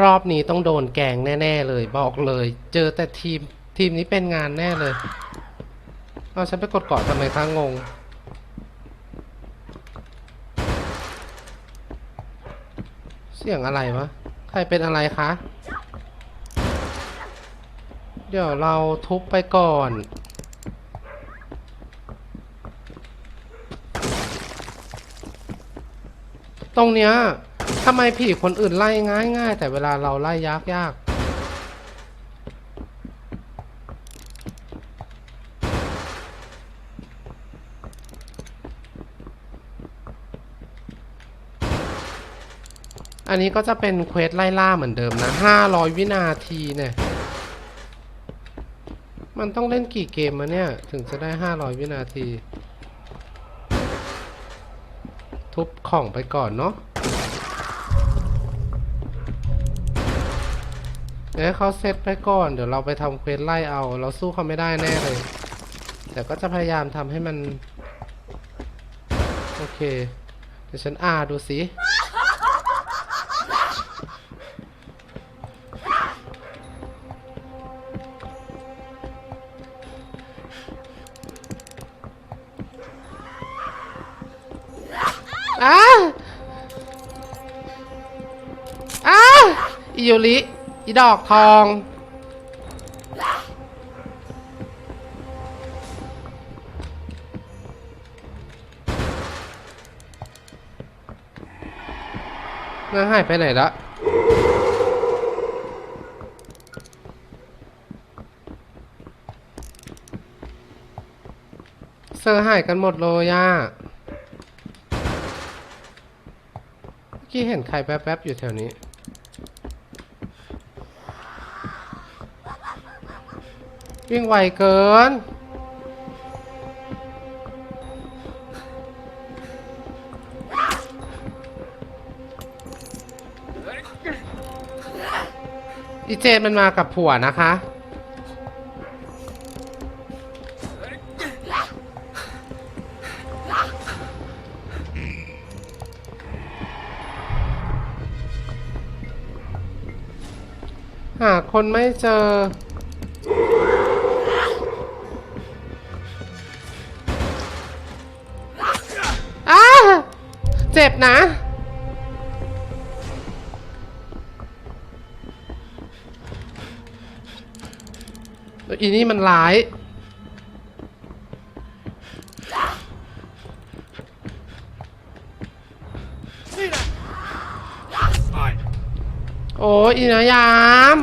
รอบนี้ต้องโดนแกงแน่ ๆ เลยบอกเลย เจอแต่ทีมทีมนี้เป็นงานแน่เลยเอาฉันไปกดเกาะทำไมคะงง เสียงอะไรวะ ใครเป็นอะไรคะ เดี๋ยวเราทุบไปก่อน ตรงเนี้ย ทำไมผีคนอื่นไล่ง่ายง่ายแต่เวลาเราไล่ยากยากอันนี้ก็จะเป็นเควสไล่ล่าเหมือนเดิมนะ 500 วินาทีเนี่ย มันต้องเล่นกี่เกมมาเนี่ย ถึงจะได้ 500 วินาที ทุบของไปก่อนเนาะ เดี๋ยวเขาเซตไปก่อน เดี๋ยวเราไปทำเควสไล่เอา เราสู้เขาไม่ได้แน่เลย แต่ก็จะพยายามทำให้มัน โอเค เดี๋ยวฉันอาดูสิอ้าอ้าอิยุริ อีดอกทอง น่าหายไปไหนละเซอร์หายกันหมดเลยย่าเมื่อกี้เห็นใครแป๊บๆอยู่แถวนี้ วิ่งไวเกิน อีเจนมันมากับผัวนะคะ หาคนไม่เจอ นะ อีนี่มันร้าย โอ้ยอีนายาม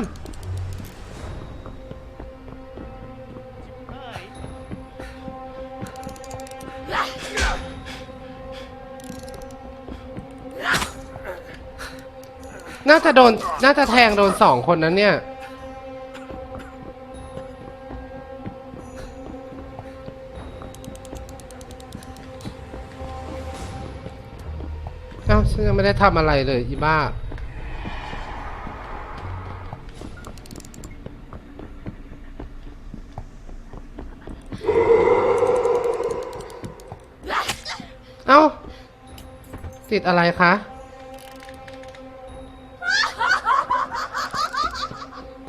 น่าจะโดน น่าจะแทงโดนสองคนนั้นเนี่ย เอ้าฉันยังไม่ได้ทำอะไรเลยอีบ้า เอ้า ติดอะไรคะ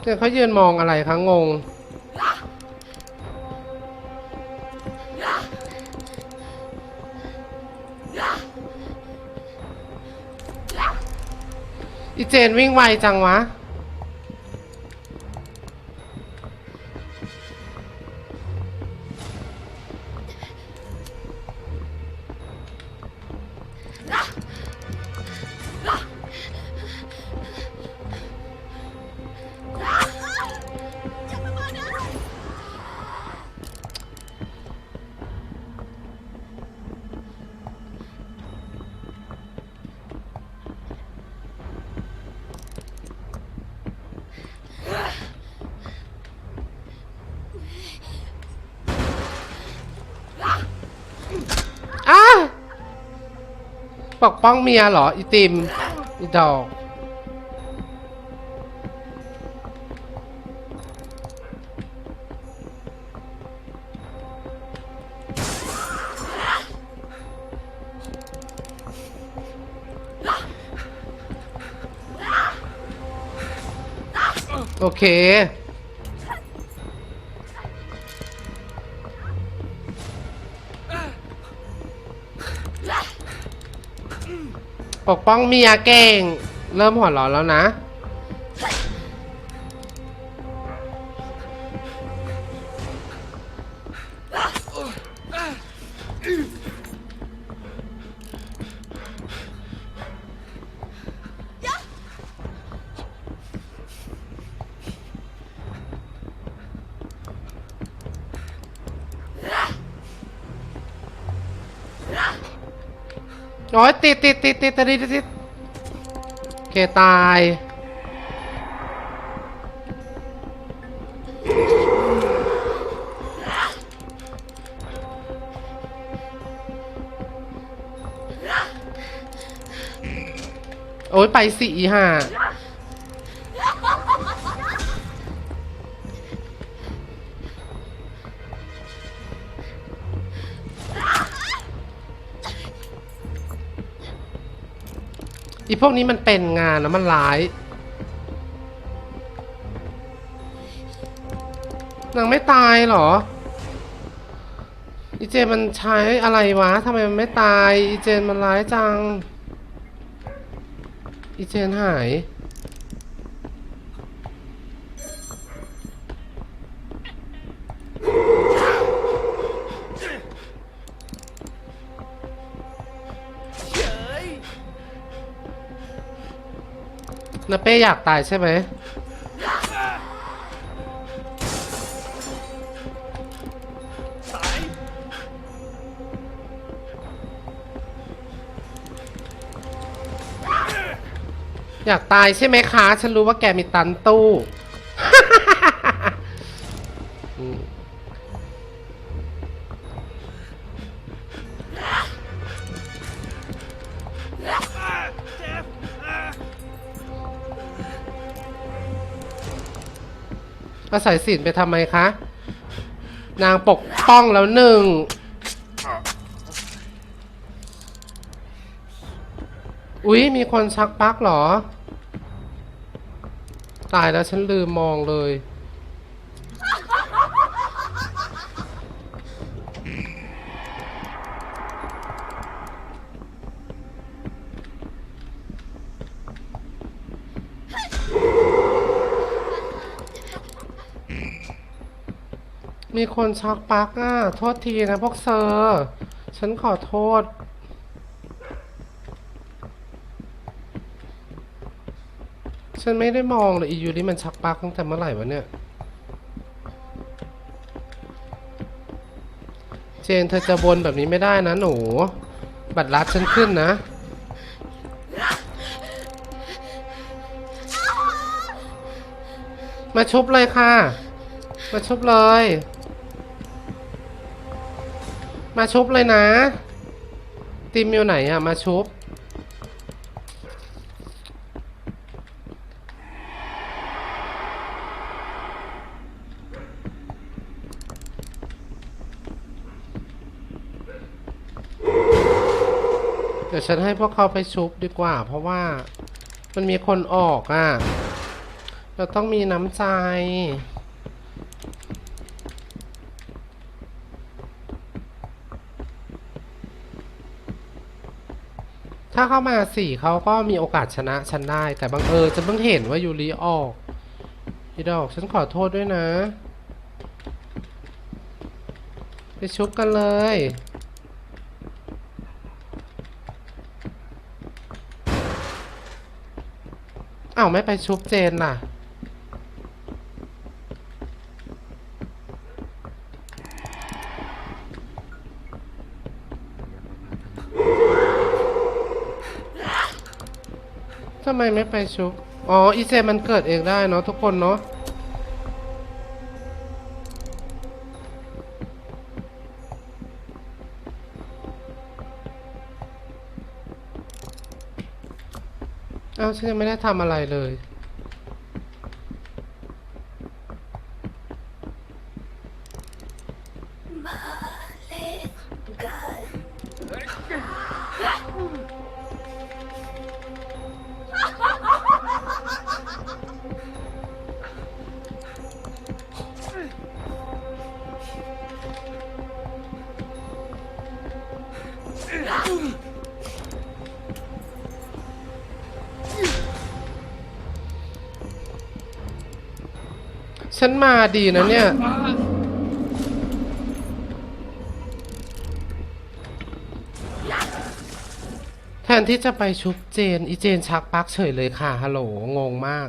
เดี๋ยวเขายืนมองอะไรคะงง อีเจนวิ่งไวจังวะ ปกป้องเมียเหรออีติมอีดอกโอเค ปกป้องเมียเก่ง เริ่มหัวร้อนแล้วนะ โอ้ยติดติดติดติดติดติดติดโอเคตาย โอ้ยไปสี่ห้า อีพวกนี้มันเป็นงานนะมันร้ายนางไม่ตายเหรอ อีเจนมันใช้อะไรวะทำไมมันไม่ตาย อีเจนมันร้ายจัง อีเจนหาย นาเป้อยากตายใช่ไหมอยากตายใช่ไหมคะ ฉันรู้ว่าแกมีตันตู้ อาศัยสินไปทำไมคะ นางปกป้องแล้วหนึ่ง อุ๊ย มีคนชักปลักเหรอ ตายแล้วฉันลืมมองเลย มีคนชักปั๊กอะ โทษทีนะพวกเซอร์ ฉันขอโทษ ฉันไม่ได้มองเลยอียูนี่มันชักปั๊กตั้งแต่เมื่อไหร่วะเนี่ย เจนเธอจะบนแบบนี้ไม่ได้นะหนู บัตรลัดฉันขึ้นนะมาชุบเลยค่ะ มาชุบเลย มาชุบเลยนะ ติมอยู่ไหนอะมาชุบ เดี๋ยวฉันให้พวกเขาไปชุบดีกว่า เพราะว่ามันมีคนออกอะ่ะ เราต้องมีน้ำใจ ถ้าเข้ามาสี่เขาก็มีโอกาสชนะฉันได้ แต่บังเอิญจะเพิ่งเห็นว่ายูริออกพี่ดอกฉันขอโทษด้วยนะ ไปชุบกันเลย อ้าว ไม่ไปชุบเจนล่ะำไมไม่ไปชุบ อ๋ออีเซนมันเกิดเองได้เนาะทุกคนเนาะเอ้าฉันยังไม่ได้ทำอะไรเลย ฉันมาดีนะเนี่ย แทนที่จะไปชุบเจน อีเจนชักปักเฉยเลยค่ะฮัลโหลงงมาก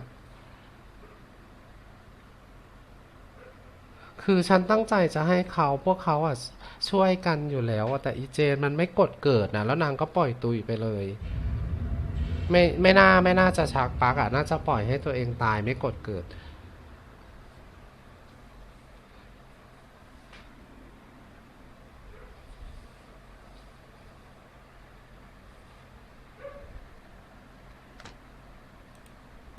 คือฉันตั้งใจจะให้เขาพวกเขาอะช่วยกันอยู่แล้วอะแต่อีเจนมันไม่กดเกิดนะแล้วนางก็ปล่อยตุยไปเลย ไม่ไม่น่าไม่น่าจะชักปักอะน่าจะปล่อยให้ตัวเองตายไม่กดเกิด